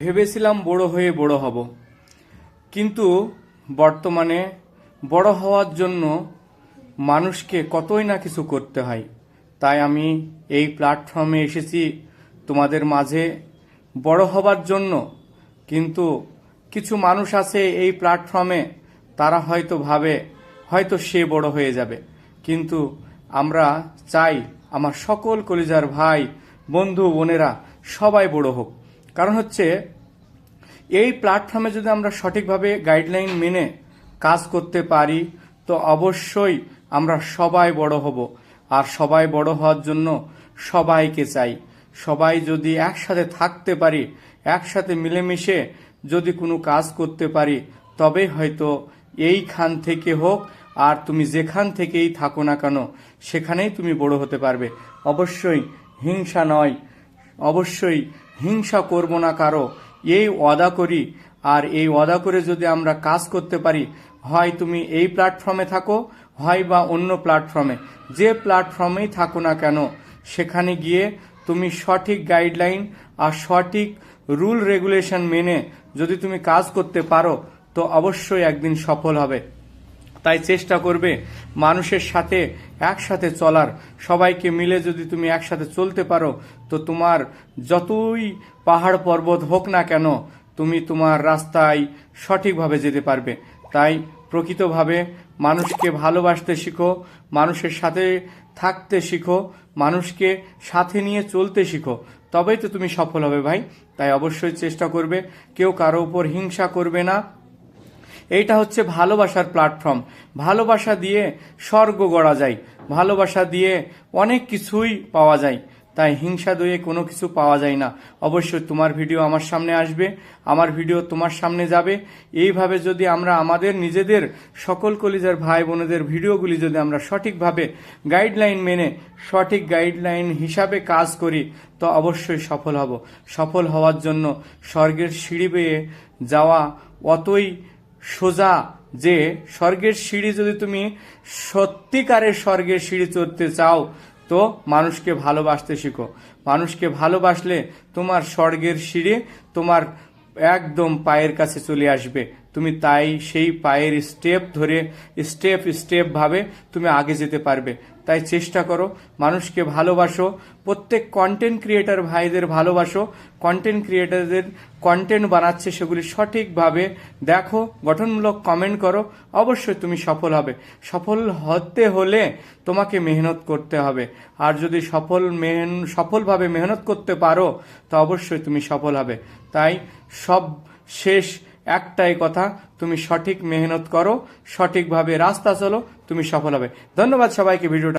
ভেবেছিলাম বড় হয়ে বড় হব। কিন্তু বর্তমানে বড় হওয়ার জন্য মানুষকে কতই না কিছু করতে হয়, তাই আমি এই প্ল্যাটফর্মে এসেছি তোমাদের মাঝে বড় হবার জন্য। কিন্তু কিছু মানুষ আছে এই প্ল্যাটফর্মে তারা হয়তো ভাবে, হয়তো সে বড় হয়ে যাবে। কিন্তু আমরা চাই আমার সকল কলিজার ভাই, বন্ধু, বোনেরা সবাই বড় হোক। কারণ হচ্ছে, এই প্ল্যাটফর্মে যদি আমরা সঠিকভাবে গাইডলাইন মেনে কাজ করতে পারি, তো অবশ্যই আমরা সবাই বড় হব। আর সবাই বড় হওয়ার জন্য সবাইকে চাই। সবাই যদি একসাথে থাকতে পারি, একসাথে মিলেমিশে যদি কোনো কাজ করতে পারি, তবে হয়তো এইখান থেকে হোক, আর তুমি যেখান থেকেই থাকো না কেন, সেখানেই তুমি বড় হতে পারবে। অবশ্যই হিংসা নয়। অবশ্যই হিংসা করব না কারও। এই ওয়াদা করি। আর এই ওয়াদা করে যদি আমরা কাজ করতে পারি, হয় তুমি এই প্ল্যাটফর্মে থাকো, হয় বা অন্য প্ল্যাটফর্মে। যে প্ল্যাটফর্মেই থাকো না কেন, সেখানে গিয়ে তুমি সঠিক গাইডলাইন আর সঠিক রুল রেগুলেশন মেনে যদি তুমি কাজ করতে পারো, তো অবশ্যই একদিন সফল হবে। তাই চেষ্টা করবে মানুষের সাথে, একসাথে চলার। সবাইকে মিলে যদি তুমি একসাথে চলতে পারো, তো তোমার যতই পাহাড় পর্বত হোক না কেন, তুমি তোমার রাস্তায় সঠিকভাবে যেতে পারবে। তাই প্রকৃতভাবে মানুষকে ভালোবাসতে শিখো, মানুষের সাথে থাকতে শিখো, মানুষকে সাথে নিয়ে চলতে শিখো। তবেই তো তুমি সফল হবে ভাই। তাই অবশ্যই চেষ্টা করবে। কেউ কারও উপর হিংসা করবে না। এইটা হচ্ছে ভালোবাসার প্ল্যাটফর্ম ভালোবাসা দিয়ে স্বর্গ গড়া যায়। ভালোবাসা দিয়ে অনেক কিছুই পাওয়া যায়। তাই হিংসা দিয়ে কোনো কিছু পাওয়া যায় না। অবশ্যই তোমার ভিডিও আমার সামনে আসবে। আমার ভিডিও তোমার সামনে যাবে। এইভাবে যদি আমরা আমাদের নিজেদের সকল কলিজার ভাই বোনেদের ভিডিওগুলি যদি আমরা সঠিকভাবে গাইডলাইন মেনে, সঠিক গাইডলাইন হিসাবে কাজ করি, তো অবশ্যই সফল হব। সফল হওয়ার জন্য স্বর্গের সিঁড়ি বেয়ে যাওয়া অতই সোজা যে স্বর্গের সিঁড়ি যদি তুমি সত্যিকারের স্বর্গের সিঁড়ি চড়তে চাও, তো মানুষকে ভালোবাসতে শিখো। মানুষকে ভালোবাসলে তোমার স্বর্গের সিঁড়ি তোমার একদম পায়ের কাছে চলে আসবে। তুমি তাই সেই পায়ের স্টেপ ধরে স্টেপ স্টেপ ভাবে তুমি আগে যেতে পারবে। তাই চেষ্টা করো, মানুষকে ভালোবাসো, প্রত্যেক কন্টেন্ট ক্রিয়েটার ভাইদের ভালোবাসো কন্টেন্ট ক্রিয়েটারদের কন্টেন্ট বানাচ্ছে সেগুলি সঠিকভাবে দেখো, গঠনমূলক কমেন্ট করো, অবশ্যই তুমি সফল হবে। সফল হতে হলে তোমাকে মেহনত করতে হবে। আর যদি সফল মেহন সফলভাবে মেহনত করতে পারো, তো অবশ্যই তুমি সফল হবে। তাই সব শেষ একটাই কথা, তুমি সঠিক মেহনত করো, সঠিকভাবে রাস্তা চলো, তুমি সফল হবে। ধন্যবাদ সবাইকে, ভিডিওটা